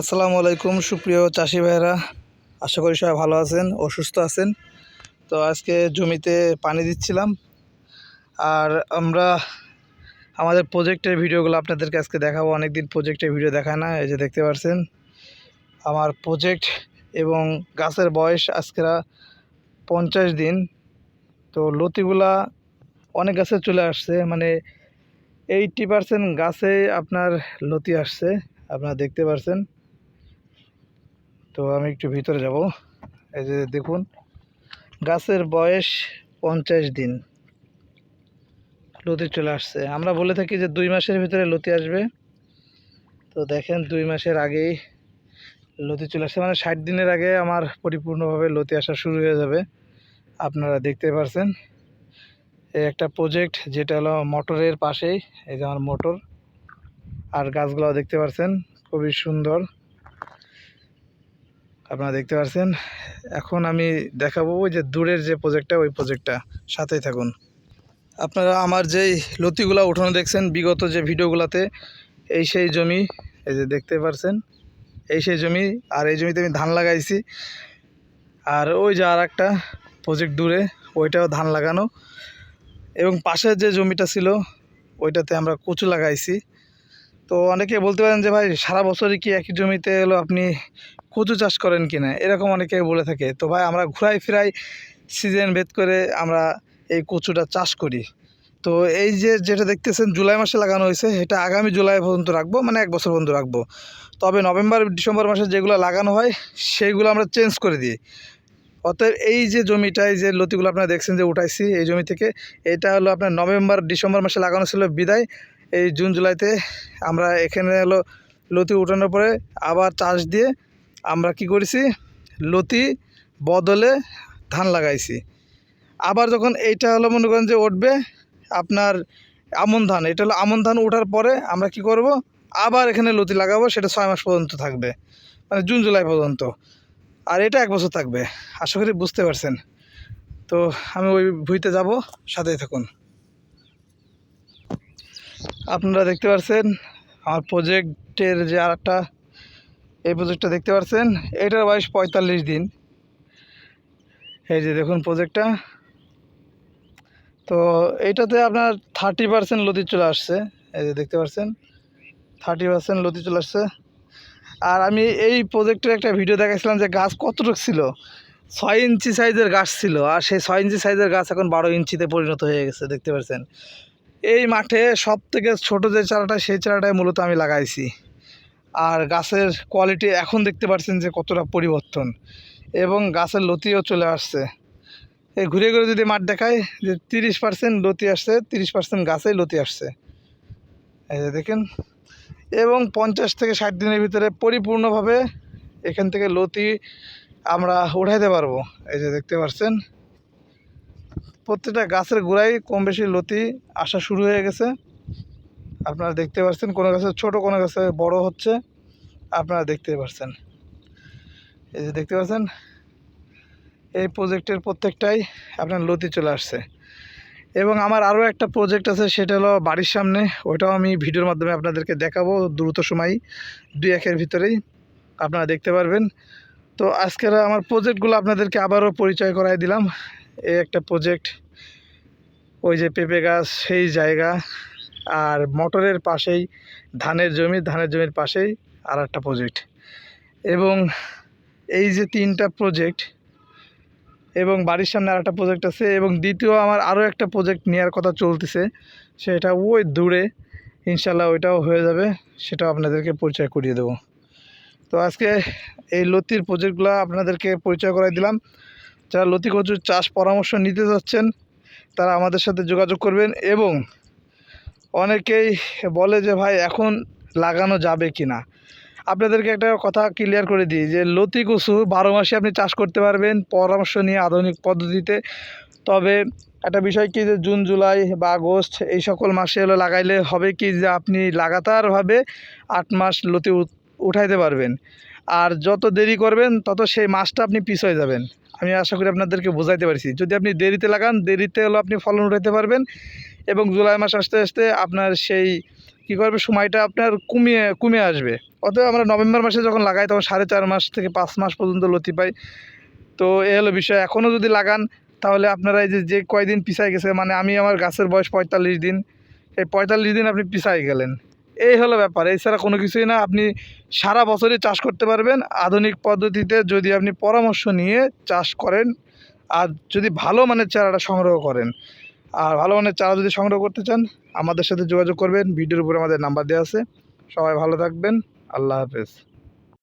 আসসালামু আলাইকুম, সুপ্রিয় চাষি ভাইরা আশা করি সবাই ভালো আছেন অসুস্থ আছেন। তো আজকে জমিতে পানি দিচ্ছিলাম। আর আমরা আমাদের প্রজেক্টের ভিডিওগুলো আপনাদেরকে আজকে দেখাবো। অনেকদিন প্রজেক্টের ভিডিও দেখায় না, এই যে দেখতে পাচ্ছেন আমার প্রজেক্ট এবং গাছের বয়স আজকেরা পঞ্চাশ দিন। তো লতিগুলা অনেক গাছে চলে আসছে মানে এইটটি পারসেন্ট গাছে আপনার লতি আসছে, আপনারা দেখতে পারছেন। তো আমি একটু ভিতরে যাব। এই যে দেখুন, গাছের বয়স পঞ্চাশ দিন। লতি চলে আসছে। আমরা বলে থাকি যে দুই মাসের ভিতরে লতি আসবে। তো দেখেন, দুই মাসের আগেই লতি চলে আসছে। মানে ষাট দিনের আগে আমার পরিপূর্ণভাবে লতি আসা শুরু হয়ে যাবে। আপনারা দেখতে পারছেন। এই একটা প্রজেক্ট যেটা হলো মোটরের পাশেই, এই যে আমার মোটর। আর গাছগুলো দেখতে পাচ্ছেন খুবই সুন্দর। আপনারা দেখতে পাচ্ছেন এখন আমি দেখাবো ওই যে দূরের যে প্রজেক্টটা ওই প্রজেক্টটা সাথেই থাকুন। আপনারা আমার যেই লতিগুলা উঠানো দেখছেন, বিগত যে ভিডিওগুলোতে, এই সেই জমি, এই যে দেখতে পারছেন, এই সেই জমি, আর এই জমিতে আমি ধান লাগাইছি। আর ওই যে আর একটা প্রজেক্ট দূরে, ওইটাও ধান লাগানো। এবং পাশের যে জমিটা ছিল, ওইটাতে আমরা কচু লাগাইছি। তো অনেকে বলতে পারেন যে, ভাই, সারা বছরই কি একই জমিতে এলো আপনি কচু চাষ করেন কি না এরকম অনেকে বলে থাকে। তো ভাই, আমরা ঘুরাই ফিরাই সিজন ভেদ করে আমরা এই কচুটা চাষ করি। তো এই যে যেটা দেখতেছেন, জুলাই মাসে লাগানো হয়েছে, এটা আগামী জুলাই পর্যন্ত রাখব মানে এক বছর পর্যন্ত রাখব। তবে নভেম্বর, ডিসেম্বর মাসে যেগুলো লাগানো হয়, সেইগুলো আমরা চেঞ্জ করে দিই। অতএব এই যে জমিটায় যে লতিগুলো আপনারা দেখছেন যে উঠাইছি এই জমি থেকে, এটা হলো আপনার নভেম্বর, ডিসেম্বর মাসে লাগানো ছিল বিদায়। এই জুন, জুলাইতে আমরা এখানে হলো লতি উঠানোর পরে আবার চাষ দিয়ে আমরা কি করেছি? লতি, বদলে ধান লাগাইছি। আবার যখন এইটা হলো মনে করেন যে উঠবে, আপনার আমন ধান, এটা হলো আমন ধান ওঠার পরে আমরা কি করব? আবার এখানে লতি লাগাবো, সেটা ছয় মাস পর্যন্ত থাকবে। মানে জুন, জুলাই পর্যন্ত। আর এটা এক বছর থাকবে। আশা করি বুঝতে পারছেন। তো আমি ওই ভুঁইতে যাব, সাথেই থাকুন। আপনারা দেখতে পাচ্ছেন আমার প্রজেক্টের যে আর একটা এই প্রজেক্টটা দেখতে পাচ্ছেন এটার বয়স পঁয়তাল্লিশ দিন। এই যে দেখুন প্রজেক্টটা তো এইটাতে আপনার থার্টি পার্সেন্ট লতি চলে আসছে। এই যে দেখতে পাচ্ছেন থার্টি পার্সেন্ট লতি চলে আসছে। আর আমি এই প্রজেক্টের একটা ভিডিও দেখাইছিলাম যে গাছ কতটুকু ছিল? ছয় ইঞ্চি সাইজের গাছ ছিল আর সেই ছয় ইঞ্চি সাইজের গাছ এখন বারো ইঞ্চিতে পরিণত হয়ে গেছে, দেখতে পাচ্ছেন এই মাঠে সব থেকে ছোটো যে চারাটা, সেই চারাটাই মূলত আমি লাগাইছি। আর গাছের কোয়ালিটি এখন দেখতে পাচ্ছেন যে কতটা পরিবর্তন। এবং গাছের লতিও চলে আসছে। এই ঘুরে ঘুরে যদি মাঠ দেখায় যে তিরিশ পার্সেন্ট লতি আসছে, তিরিশ পার্সেন্ট গাছেই লতি আসছে। এই যে দেখেন। এবং পঞ্চাশ থেকে ষাট দিনের ভিতরে পরিপূর্ণভাবে এখান থেকে লতি আমরা উঠাইতে পারব। এই যে দেখতে পাচ্ছেন প্রত্যেকটা গাছের গোড়ায় কম বেশি লতি আসা শুরু হয়ে গেছে। আপনারা দেখতে পাচ্ছেন কোনো গাছে ছোট, কোনো গাছে বড় হচ্ছে, আপনারা দেখতে পাচ্ছেন এই যে দেখতে পাচ্ছেন এই প্রজেক্টের প্রত্যেকটাই আপনার লতি চলে আসছে। এবং আমার আরও একটা প্রজেক্ট আছে, সেটা হলো বাড়ির সামনে। ওইটাও আমি ভিডিওর মাধ্যমে আপনাদেরকে দেখাবো দ্রুত সময়, দুই একের ভিতরেই। আপনারা দেখতে পারবেন। তো আজকের আমার প্রজেক্টগুলো আপনাদেরকে আবারও পরিচয় করাই দিলাম। এই একটা প্রজেক্ট ওই যে পেঁপে গাছ, সেই জায়গা। আর মোটরের পাশেই, ধানের জমি, ধানের জমির পাশেই আর একটা প্রজেক্ট এবং এই যে তিনটা প্রজেক্ট এবং বাড়ির সামনে আর একটা প্রজেক্ট আছে এবং দ্বিতীয় আমার আরও একটা প্রজেক্ট নেওয়ার কথা চলতেছে, সেটা ওই দূরে, ইনশাল্লাহ ওইটাও হয়ে যাবে, সেটাও আপনাদেরকে পরিচয় করিয়ে দেবো। তো আজকে এই লতির প্রজেক্টগুলো আপনাদেরকে পরিচয় করাই দিলাম। যারা লতি কচুর চাষ পরামর্শ নিতে যাচ্ছেন তারা আমাদের সাথে যোগাযোগ করবেন এবং অনেকেই বলে যে, ভাই, এখন লাগানো যাবে কি না আপনাদেরকে একটা কথা ক্লিয়ার করে দিই যে, লতি কচু বারো মাসে আপনি চাষ করতে পারবেন পরামর্শ নিয়ে আধুনিক পদ্ধতিতে। তবে একটা বিষয় কি যে, জুন, জুলাই বা আগস্ট এই সকল মাসে হলো লাগাইলে হবে কি যে, আপনি লাগাতারভাবে আট মাস লতি উঠাইতে পারবেন। আর যত দেরি করবেন, তত সেই মাসটা আপনি পিছ হয়ে যাবেন। আমি আশা করি আপনাদেরকে বোঝাইতে পারছি। যদি আপনি দেরিতে লাগান, দেরিতে হলো আপনি ফলন উঠাইতে পারবেন। এবং জুলাই মাস আসতে আসতে আপনার সেই, কী করবে, সময়টা আপনার কমিয়ে, কমে আসবে। অতএব আমরা নভেম্বর মাসে যখন লাগাই, তখন সাড়ে চার মাস থেকে পাঁচ মাস পর্যন্ত লতি পাই। তো এ হলো বিষয়। এখনও যদি লাগান, তাহলে আপনারা এই যে যে কয়দিন পিছাই গেছে মানে আমি আমার গাছের বয়স পঁয়তাল্লিশ দিন, এই পঁয়তাল্লিশ দিন আপনি পিছাই গেলেন। এই হলো ব্যাপার। এছাড়া কোনো কিছুই না। আপনি সারা বছরই চাষ করতে পারবেন। আধুনিক পদ্ধতিতে যদি আপনি পরামর্শ নিয়ে চাষ করেন, আর যদি ভালো মানের চারাটা সংগ্রহ করেন আর ভালো মানের চারা যদি সংগ্রহ করতে চান, আমাদের সাথে যোগাযোগ করবেন। ভিডিওর উপরে আমাদের নাম্বার দেওয়া আছে। সবাই ভালো থাকবেন। আল্লাহ হাফেজ।